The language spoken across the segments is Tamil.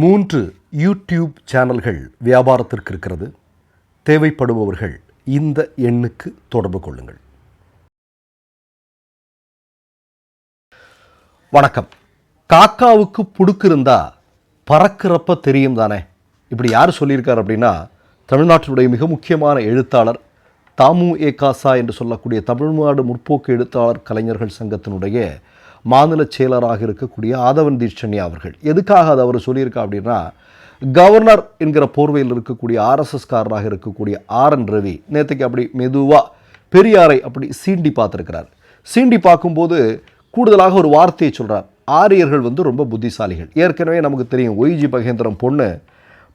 மூன்று யூடியூப் சேனல்கள் வியாபாரத்திற்கு இருக்கிறது. தேவைப்படுபவர்கள் இந்த எண்ணுக்கு தொடர்பு கொள்ளுங்கள். வணக்கம். காக்காவுக்கு புடுக்கிருந்தா பறக்கிறப்ப தெரியும் தானே? இப்படி யார் சொல்லியிருக்கார் அப்படின்னா தமிழ்நாட்டினுடைய மிக முக்கியமான எழுத்தாளர் தாமு ஏ காசா என்று சொல்லக்கூடிய தமிழ்நாடு முற்போக்கு எழுத்தாளர் கலைஞர்கள் சங்கத்தினுடைய மாநில செயலராக இருக்கக்கூடிய ஆதவன் தீட்சண்யா அவர்கள். எதுக்காக அதை அவர் சொல்லியிருக்கா அப்படின்னா கவர்னர் என்கிற போர்வையில் இருக்கக்கூடிய ஆர்எஸ்எஸ்காரராக இருக்கக்கூடிய ஆர் என் ரவி நேற்றுக்கு அப்படி மெதுவாக பெரியாரை அப்படி சீண்டி பார்த்துருக்கிறார். சீண்டி பார்க்கும்போது கூடுதலாக ஒரு வார்த்தையை சொல்கிறார் ஆரியர்கள் வந்து ரொம்ப புத்திசாலிகள். ஏற்கனவே நமக்கு தெரியும் ஒய்ஜி மகேந்திரம் பொண்ணு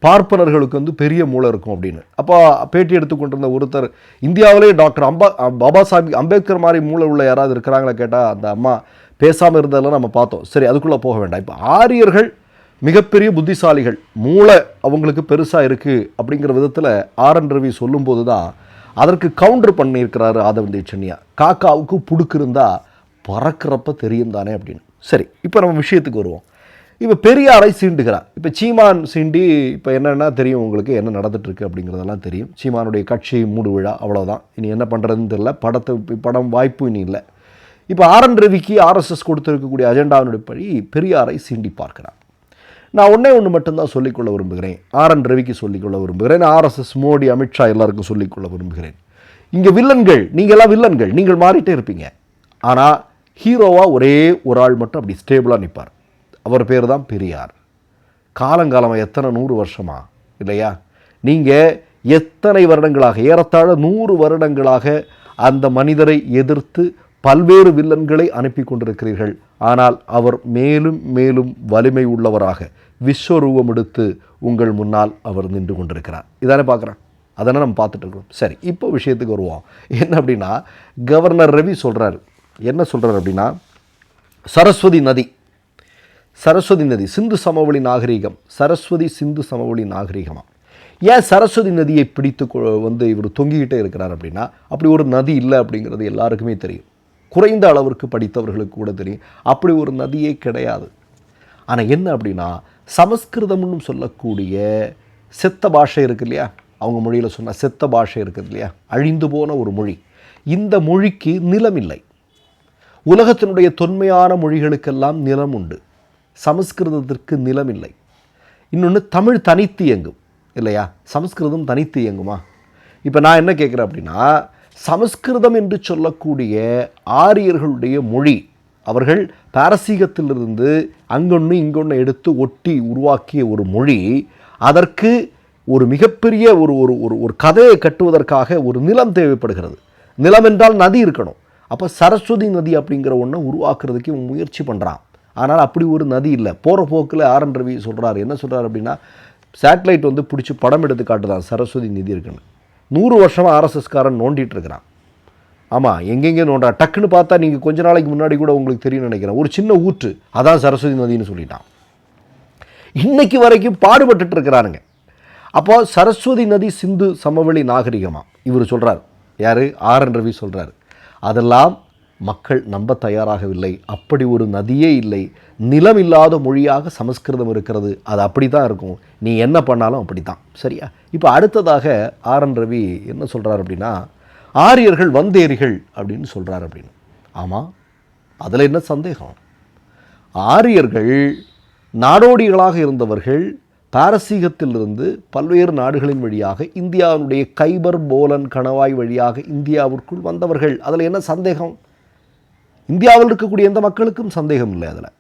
பார்ப்பனர்களுக்கு வந்து பெரிய மூளை இருக்கும் அப்படின்னு. அப்போ பேட்டி எடுத்துக்கொண்டிருந்த ஒருத்தர் இந்தியாவிலே டாக்டர் அம்பா பாபா சாஹிப் அம்பேத்கர் மாதிரி மூளை உள்ள யாராவது இருக்கிறாங்களா? கேட்டால் அந்த அம்மா பேசாமல் இருந்ததெல்லாம் நம்ம பார்த்தோம். சரி அதுக்குள்ளே போக வேண்டாம். இப்போ ஆரியர்கள் மிகப்பெரிய புத்திசாலிகள் மூளை அவங்களுக்கு பெருசாக இருக்குது அப்படிங்கிற விதத்தில் ஆர் என் ரவி சொல்லும்போது தான் அதற்கு கவுண்டர் பண்ணியிருக்கிறாரு ஆதவன் தீட்சண்யா காக்காவுக்கு புடுக்கு இருந்தால் பறக்கிறப்ப தெரியும் தானே அப்படின்னு. சரி இப்போ நம்ம விஷயத்துக்கு வருவோம். இப்போ பெரியாரை சீண்டுகிறார். இப்போ சீமான் சீண்டி இப்போ என்னென்னா தெரியும் உங்களுக்கு என்ன நடந்துகிட்ருக்கு அப்படிங்கிறதெல்லாம் தெரியும். சீமானுடைய கட்சி மூடு விழா அவ்வளோதான் இனி என்ன பண்ணுறதுன்னு தெரில படத்தை படம் வாய்ப்பு இனி இல்லை. இப்போ ஆர் என் ரவிக்கு ஆர்எஸ்எஸ் கொடுத்துருக்கக்கூடிய அஜெண்டாவினுடைய படி பெரியாரை சீண்டி பார்க்கிறார். நான் ஒன்றே ஒன்று மட்டும்தான் சொல்லிக்கொள்ள விரும்புகிறேன். ஆர் என் ரவிக்கு சொல்லிக்கொள்ள விரும்புகிறேன். ஆர்எஸ்எஸ் மோடி அமித்ஷா எல்லாருக்கும் சொல்லிக்கொள்ள விரும்புகிறேன். இங்கே வில்லன்கள் நீங்கள்லாம் வில்லன்கள் நீங்கள் மாறிட்டே இருப்பீங்க. ஆனால் ஹீரோவாக ஒரே ஒரு ஆள் மட்டும் அப்படி ஸ்டேபிளாக நிற்பார் அவர் பேர் தான் பெரியார். காலங்காலமாக எத்தனை நூறு வருஷமா? இல்லையா? நீங்கள் எத்தனை வருடங்களாக ஏறத்தாழ நூறு வருடங்களாக அந்த மனிதரை எதிர்த்து பல்வேறு வில்லன்களை அனுப்பி கொண்டிருக்கிறீர்கள். ஆனால் அவர் மேலும் மேலும் வலிமை உள்ளவராக விஸ்வரூபம் எடுத்து உங்கள் முன்னால் அவர் நின்று கொண்டிருக்கிறார். இதானே பார்க்குறேன் அதனால் நம்ம பார்த்துட்டு இருக்கிறோம் சரி இப்போ விஷயத்துக்கு வருவோம். என்ன அப்படின்னா கவர்னர் ரவி சொல்கிறாரு என்ன சொல்கிறார் அப்படின்னா சரஸ்வதி நதி சரஸ்வதி நதி சிந்து சமவெளி நாகரீகம் சரஸ்வதி சிந்து சமவெளி நாகரீகமாக ஏன் சரஸ்வதி நதியை பிடித்து கொ- வந்து இவர் தொங்கிக்கிட்டே இருக்கிறார் அப்படின்னா அப்படி ஒரு நதி இல்லை அப்படிங்கிறது எல்லாருக்குமே தெரியும். குறைந்த அளவிற்கு படித்தவர்களுக்கு கூட தெரியும். அப்படி ஒரு நதியே கிடையாது. ஆனால் என்ன அப்படின்னா சமஸ்கிருதம்னு சொல்லக்கூடிய செத்த பாஷை இருக்கு இல்லையா? அவங்க மொழியில் சொன்ன செத்த பாஷை இருக்குது இல்லையா? அழிந்து போன ஒரு மொழி. இந்த மொழிக்கு நிலம் இல்லை உலகத்தினுடைய தொன்மையான மொழிகளுக்கெல்லாம் நிலம் உண்டு. சமஸ்கிருதத்திற்கு நிலம் இல்லை இன்னொன்று தமிழ் தனித்து இயங்கும். இல்லையா? சமஸ்கிருதம் தனித்து இயங்குமா? இப்போ நான் என்ன கேட்குறேன் அப்படின்னா சமஸ்கிருதம் என்று சொல்லக்கூடிய ஆரியர்களுடைய மொழி அவர்கள் பாரசீகத்திலிருந்து அங்கொன்று இங்கொன்று எடுத்து ஒட்டி உருவாக்கிய ஒரு மொழி அதற்கு ஒரு மிகப்பெரிய ஒரு ஒரு ஒரு ஒரு கதையை கட்டுவதற்காக ஒரு நிலம் தேவைப்படுகிறது. நிலம் என்றால் நதி இருக்கணும். அப்போ சரஸ்வதி நதி அப்படிங்கிற ஒன்றை உருவாக்குறதுக்கு இவன் முயற்சி பண்ணுறான் ஆனால் அப்படி ஒரு நதி இல்லை. போகிற போக்கில் ஆர் என் ரவி சொல்கிறாரு என்ன சொல்கிறார் அப்படின்னா சேட்டலைட் வந்து பிடிச்சி படம் எடுத்து காட்டுதான். சரஸ்வதி நதி இருக்குன்னு. நூறு வருஷமாக ஆர்எஸ்எஸ்காரன் நோண்டிகிட்டு இருக்கிறான் ஆமாம் எங்கெங்கே நோண்டா? டக்குன்னு பார்த்தா நீங்கள் கொஞ்ச நாளைக்கு முன்னாடி கூட உங்களுக்கு தெரியும்னு நினைக்கிறேன். ஒரு சின்ன ஊற்று. அதான் சரஸ்வதி நதின்னு சொல்லிட்டான். இன்னைக்கு வரைக்கும் பாடுபட்டுட்டு இருக்கிறாருங்க. அப்போ சரஸ்வதி நதி சிந்து சமவெளி நாகரிகமாக இவர் சொல்கிறார் யார்? ஆர் என் ரவி சொல்கிறார் அதெல்லாம் மக்கள் நம்ப தயாராகவில்லை. அப்படி ஒரு நதியே இல்லை. நிலம் இல்லாத மொழியாக சமஸ்கிருதம் இருக்கிறது. அது அப்படி தான் இருக்கும். நீ என்ன பண்ணாலும் அப்படி தான் சரியா? இப்போ அடுத்ததாக ஆர் என் ரவி என்ன சொல்கிறார் அப்படின்னா ஆரியர்கள் வந்தேரிகள் அப்படின்னு சொல்கிறார் அப்படின்னு. ஆமாம் அதில் என்ன சந்தேகம்? ஆரியர்கள் நாடோடிகளாக இருந்தவர்கள் பாரசீகத்திலிருந்து பல்வேறு நாடுகளின் வழியாக இந்தியாவினுடைய கைபர் போலன் கணவாய் வழியாக இந்தியாவிற்குள் வந்தவர்கள். அதில் என்ன சந்தேகம்? இந்தியாவில் இருக்கக்கூடிய எந்த மக்களுக்கும் சந்தேகம் இல்லை அதில்.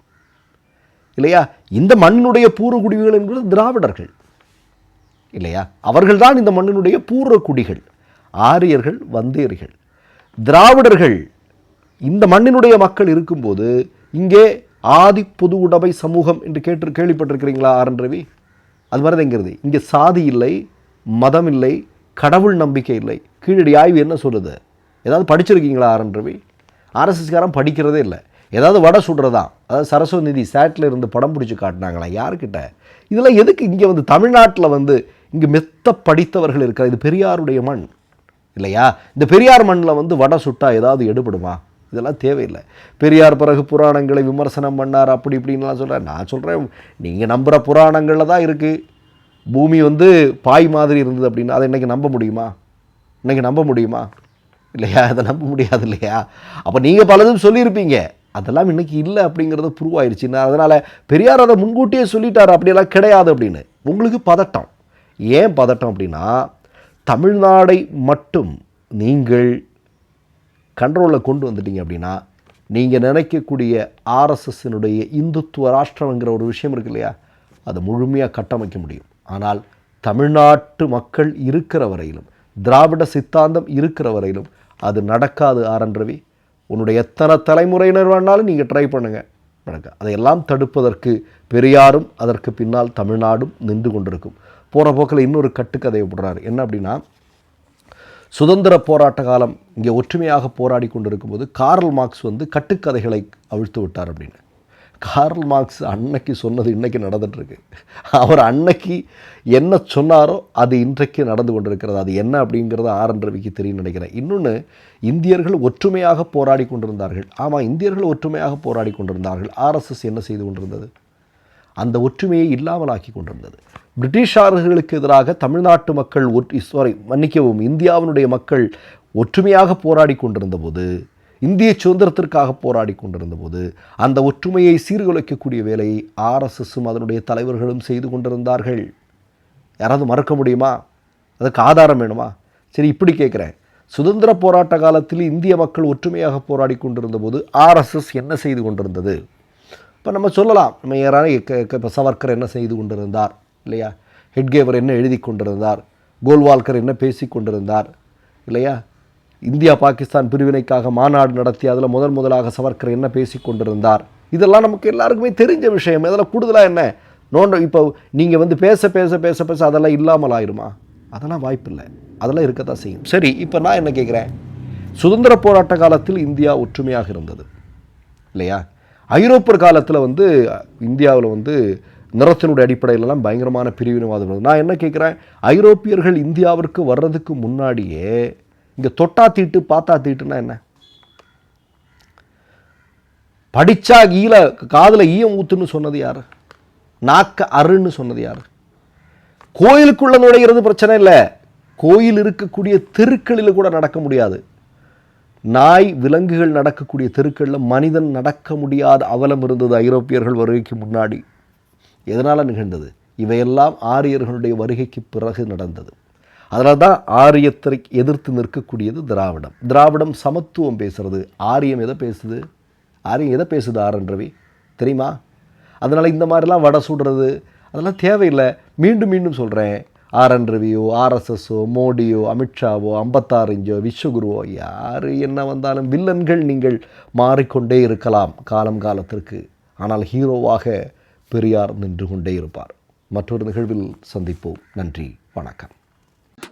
இல்லையா? இந்த மண்ணினுடைய பூர்வகுடிகள் என்பது திராவிடர்கள். இல்லையா? அவர்கள்தான் இந்த மண்ணினுடைய பூர்வ குடிகள். ஆரியர்கள் வந்தேரிகள். திராவிடர்கள் இந்த மண்ணினுடைய மக்கள் இருக்கும்போது இங்கே ஆதி பொது உடைமை சமூகம் என்று கேட்டு கேள்விப்பட்டிருக்கிறீங்களா ஆரன் ரவி? அது மாதிரி எங்கிறது இங்கே சாதி இல்லை மதம் இல்லை கடவுள் நம்பிக்கை இல்லை. கீழடி ஆய்வு என்ன சொல்லுது? ஏதாவது படிச்சிருக்கீங்களா ஆரன் ரவி? ஆர்எஸ்எஸ்காரன் படிக்கிறதே இல்லை. ஏதாவது வடை சுடுறதா? அதாவது சரஸ்வதி நிதி சேட்டில் இருந்து படம் பிடிச்சி காட்டினாங்களா? யாருக்கிட்ட இதெல்லாம் எதுக்கு இங்கே வந்து தமிழ்நாட்டில் வந்து இங்கே மெத்த படித்தவர்கள் இருக்கிற இது பெரியாருடைய மண். இல்லையா? இந்த பெரியார் மண்ணில் வந்து வடை சுட்டா ஏதாவது எடுபடுமா? இதெல்லாம் தேவையில்லை. பெரியார் பிறகு புராணங்களை விமர்சனம் பண்ணார் அப்படி இப்படின்லாம் சொல்கிறேன் நான் சொல்கிறேன் நீங்கள் நம்புகிற புராணங்களில் தான் இருக்குது பூமி வந்து பாய் மாதிரி இருந்தது அப்படின்னா அதை இன்றைக்கி நம்ப முடியுமா? இன்றைக்கி நம்ப முடியுமா? இல்லையா? அதை நம்ப முடியாது இல்லையா? அப்போ நீங்கள் பலதும் சொல்லியிருப்பீங்க. அதெல்லாம் இன்றைக்கி இல்லை அப்படிங்கிறது ப்ரூவ் நான் அதனால் பெரியார் அதை முன்கூட்டியே சொல்லிட்டார் அப்படியெல்லாம் கிடையாது அப்படின்னு. உங்களுக்கு பதட்டம். ஏன் பதட்டம் அப்படின்னா தமிழ்நாடை மட்டும் நீங்கள் கண்ட்ரோலில் கொண்டு வந்துட்டீங்க அப்படின்னா நீங்கள் நினைக்கக்கூடிய ஆர்எஸ்எஸ்னுடைய இந்துத்துவ ராஷ்டிரங்கிற ஒரு விஷயம் இருக்கு இல்லையா? அதை முழுமையாக கட்டமைக்க முடியும். ஆனால் தமிழ்நாட்டு மக்கள் இருக்கிற வரையிலும் திராவிட சித்தாந்தம் இருக்கிற வரையிலும் அது நடக்காது ஆர். ரவி. உன்னுடைய எத்தனை தலைமுறையினர் வேணாலும் நீங்கள் ட்ரை பண்ணுங்கள் நடக்க அதையெல்லாம் தடுப்பதற்கு பெரியாரும் அதற்கு பின்னால் தமிழ்நாடும் நின்று கொண்டிருக்கும். போகிற போக்கில் இன்னொரு கட்டுக்கதையை விடுறாரு என்ன அப்படின்னா சுதந்திர போராட்ட காலம் இங்கே ஒற்றுமையாக போராடி கொண்டிருக்கும்போது கார்ல் மார்க்ஸ் வந்து கட்டுக்கதைகளை அவிழ்த்து விட்டார் அப்படின்னு. கார்ல் மார்க்ஸ் அன்னைக்கு சொன்னது இன்றைக்கி நடந்துகிட்ருக்கு அவர் அன்னைக்கு என்ன சொன்னாரோ அது இன்றைக்கு நடந்து கொண்டிருக்கிறது. அது என்ன அப்படிங்கிறது ஆர் ரவிக்கு தெரியும் நினைக்கிறேன். இன்னொன்று இந்தியர்கள் ஒற்றுமையாக போராடி கொண்டிருந்தார்கள். ஆமாம் இந்தியர்கள் ஒற்றுமையாக போராடி கொண்டிருந்தார்கள். ஆர்எஸ்எஸ் என்ன செய்து கொண்டிருந்தது? அந்த ஒற்றுமையை இல்லாமலாக்கி கொண்டிருந்தது. பிரிட்டிஷார்களுக்கு எதிராக தமிழ்நாட்டு மக்கள் ஒற்று சாரி மன்னிக்கவும் இந்தியாவினுடைய மக்கள் ஒற்றுமையாக போராடி கொண்டிருந்த போது இந்திய சுதந்திரத்திற்காக போராடி கொண்டிருந்த போது அந்த ஒற்றுமையை சீர்குலைக்கக்கூடிய வேலையை ஆர்எஸ்எஸும் அதனுடைய தலைவர்களும் செய்து கொண்டிருந்தார்கள். யாராவது மறக்க முடியுமா? அதுக்கு ஆதாரம் வேணுமா? சரி இப்படி கேட்குறேன். சுதந்திர போராட்ட காலத்தில் இந்திய மக்கள் ஒற்றுமையாக போராடி கொண்டிருந்த போது ஆர்எஸ்எஸ் என்ன செய்து கொண்டிருந்தது? இப்போ நம்ம சொல்லலாம். நம்ம யாரான இப்போ சவர்கர் என்ன செய்து கொண்டிருந்தார் இல்லையா? ஹெட்கேவர் என்ன எழுதி கொண்டிருந்தார்? கோல்வால்கர் என்ன பேசி கொண்டிருந்தார் இல்லையா? இந்தியா பாகிஸ்தான் பிரிவினைக்காக மாநாடு நடத்தி அதில் முதன் முதலாக சவர்கர் என்ன பேசி கொண்டிருந்தார்? இதெல்லாம் நமக்கு எல்லாருக்குமே தெரிஞ்ச விஷயம். இதில் கூடுதலாக என்ன? நோண்ட இப்போ நீங்கள் வந்து பேச பேச பேச பேச அதெல்லாம் இல்லாமல் ஆயிருமா? அதெல்லாம் வாய்ப்பில்லை. அதெல்லாம் இருக்க தான் செய்யும். சரி இப்போ நான் என்ன கேட்குறேன்? சுதந்திர போராட்ட காலத்தில் இந்தியா ஒற்றுமையாக இருந்தது இல்லையா? ஐரோப்பியர் காலத்தில் வந்து இந்தியாவில் வந்து நிறத்தினுடைய அடிப்படையிலலாம் பயங்கரமான பிரிவினைவாதம் இருந்தது. நான் என்ன கேட்குறேன்? ஐரோப்பியர்கள் இந்தியாவிற்கு வர்றதுக்கு முன்னாடியே இங்கே தொட்டா தீட்டு பார்த்தா தீட்டுனா என்ன? படிச்சா ஈல காதில் ஈயம் ஊத்துன்னு சொன்னது யார்? நாக்க அருன்னு சொன்னது யார்? கோயிலுக்குள்ள நுழைகிறது பிரச்சனை இல்லை. கோயில் இருக்கக்கூடிய தெருக்களில் கூட நடக்க முடியாது. நாய் விலங்குகள் நடக்கக்கூடிய தெருக்களில் மனிதன் நடக்க முடியாத அவலம் இருந்தது ஐரோப்பியர்கள் வருகைக்கு முன்னாடி. எதனால் நிகழ்ந்தது? இவையெல்லாம் ஆரியர்களுடைய வருகைக்கு பிறகு நடந்தது. அதனால தான் ஆரியத்தை எதிர்த்து நிற்கக்கூடியது திராவிடம். திராவிடம் சமத்துவம் பேசுகிறது ஆரியம் எதை பேசுது? ஆரியம் எதை பேசுது ஆர் ரவி தெரியுமா? அதனால் இந்த மாதிரிலாம் வடை சுடுறது அதெல்லாம் தேவையில்லை. மீண்டும் மீண்டும் சொல்கிறேன் ஆர் ரவியோ ஆர்எஸ்எஸ்ஸோ மோடியோ அமித்ஷாவோ ஐம்பத்தாறிஞ்சோ விஸ்வகுருவோ யார் என்ன வந்தாலும் வில்லன்கள் நீங்கள் மாறிக்கொண்டே இருக்கலாம் காலம் காலத்திற்கு. ஆனால் ஹீரோவாக பெரியார் நின்று கொண்டே இருப்பார். மற்றொரு நிகழ்வில் சந்திப்போம். நன்றி. வணக்கம்.